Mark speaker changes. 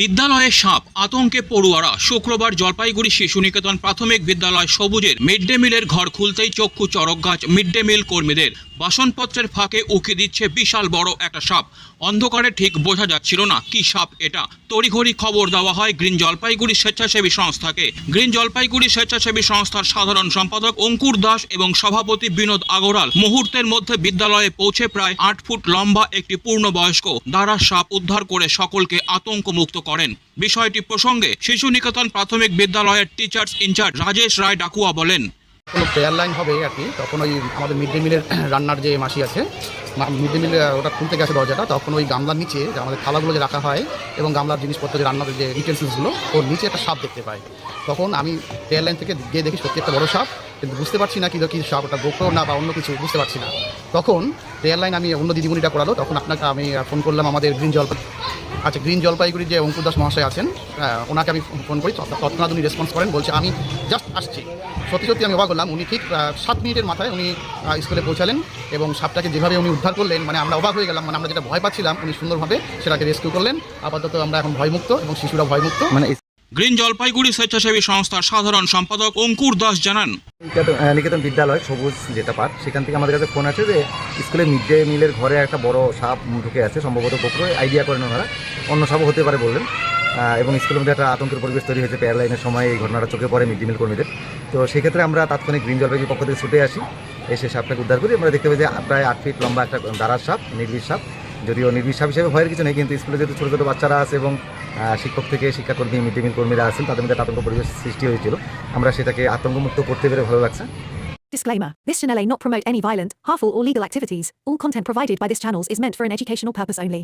Speaker 1: বিদ্যালয়ে সাপ, আতঙ্কে পড়ুয়ারা শুক্রবার জলপাইগুড়ি শিশু নিকেতন প্রাথমিক বিদ্যালয় সবুজের মিড ডে মিলের ঘর খুলতেই চক্ষু চরক গাছ মিড ডে মিল কর্মীদের। বাসনপত্রের ফাঁকে উকি দিচ্ছে বিশাল বড় একটা সাপ। অন্ধকারে ঠিক বোঝা যাচ্ছিল না, কি সাপ এটা? তড়িঘড়ি খবর দেওয়া হয় গ্রিন জলপাইগুড়ি স্বেচ্ছাসেবী সংস্থাকে। গ্রিন জলপাইগুড়ি স্বেচ্ছাসেবী সংস্থার সাধারণ সম্পাদক অঙ্কুর দাস এবং সভাপতি বিনোদ আগরাল মুহূর্তের মধ্যে বিদ্যালয়ে পৌঁছে প্রায় আট ফুট লম্বা একটি পূর্ণবয়স্ক দ্বারা সাপ উদ্ধার করে সকলকে আতঙ্কমুক্ত করেন। বিষয়টি প্রসঙ্গে শিশু নিকেতন প্রাথমিক বিদ্যালয়ের teachers in charge Rajesh Roy Dakua বলেন
Speaker 2: কোনো প্রেয়ার লাইন হবে আর কি, তখন ওই আমাদের মিড ডে মিলের রান্নার যে মাসি আছে মিড ডে মিলে ওটা খুলতে গেছে দরজাটা, তখন ওই গামলার নিচে যে আমাদের থালাগুলো যে রাখা হয় এবং গামলার জিনিসপত্র যে রান্নার যে ইউটেন্সিলসগুলো ওর নিচে একটা সাপ দেখতে পাই। তখন আমি প্রেয়ার লাইন থেকে গিয়ে দেখি সত্যি একটা বড় সাপ কিন্তু বুঝতে পারছি না কি কি সাপ ওটা গোপ্রো না বা অন্য কিছু, বুঝতে পারছি না। তখন লাইন আমি অন্য দিদিমণিটা করালো, তখন আপনাকে আমি ফোন করলাম আমাদের গ্রিন জলপাই আচ্ছা গ্রিন জলপাইগুড়ির যে অঙ্কুর দাস মহাশয় আছেন ওনাকে আমি ফোন করি তৎ- তৎক্ষণাৎ উনি রেসপন্স করেন, বলছে আমি জাস্ট আসছি। সত্যি সত্যি আমি অবাক হলাম, উনি ঠিক সাত মিনিটের মাথায় উনি স্কুলে পৌঁছালেন এবং সাপটাকে যেভাবে উনি উদ্ধার করলেন মানে আমরা অবাক হয়ে গেলাম মানে আমরা যেটা ভয় পাচ্ছিলাম উনি সুন্দরভাবে সেটাকে রেস্কিউ করলেন। আপাতত আমরা এখন ভয়মুক্ত এবং শিশুরা ভয়মুক্ত।
Speaker 3: মানে
Speaker 1: গ্রিন জলপাইগুড়ি স্বেচ্ছাসেবী সংস্থার সাধারণ সম্পাদক অঙ্কুর দাস জানান।
Speaker 3: নিকেতন- বিদ্যালয়, সবুজ যেটা পার্ক, সেখান থেকে আমাদের কাছে ফোন আছে যে স্কুলে মিড ডে মিলের ঘরে একটা বড় সাপ ঢুকে আছে, সম্ভবত গোপ্র আইডিয়া করেন ওনারা। অন্য সাপও হতে পারে বললেন। এবং স্কুলের মধ্যে একটা আতঙ্কের পরিবেশ তৈরি হয়েছে পেয়ার লাইনের সময় এই ঘটনাটা চোখে পড়ে মিড ডে মিল কর্মীদের। তো সেক্ষেত্রে আমরা তাৎক্ষণিক গ্রিন জলপাইগুড়ির পক্ষ থেকে ছুটে আসি, এসে সাপটাকে উদ্ধার করি। আমরা দেখতে পাই যে প্রায় আট ফিট লম্বা একটা দাঁড়ার সাপ, নির্বিষ সাপ। যদিও নির্বিষ সাপ হিসেবে ভয়ের কিছু নেই, কিন্তু স্কুলে যেহেতু ছোটো ছোটো বাচ্চারা আছে এবং শিক্ষক থেকে শিক্ষাকর্মী মিড ডে মিল কর্মীরা আছেন তাদের মধ্যে একটা আতঙ্ক পরিবেশ সৃষ্টি হয়েছিল আমরা সেটাকে আতঙ্কমুক্ত করতে পেরে ভালো লাগছে
Speaker 4: Disclaimer This channel may not promote any violent, harmful, or legal activities. All content provided by this channel is meant for an educational purpose only.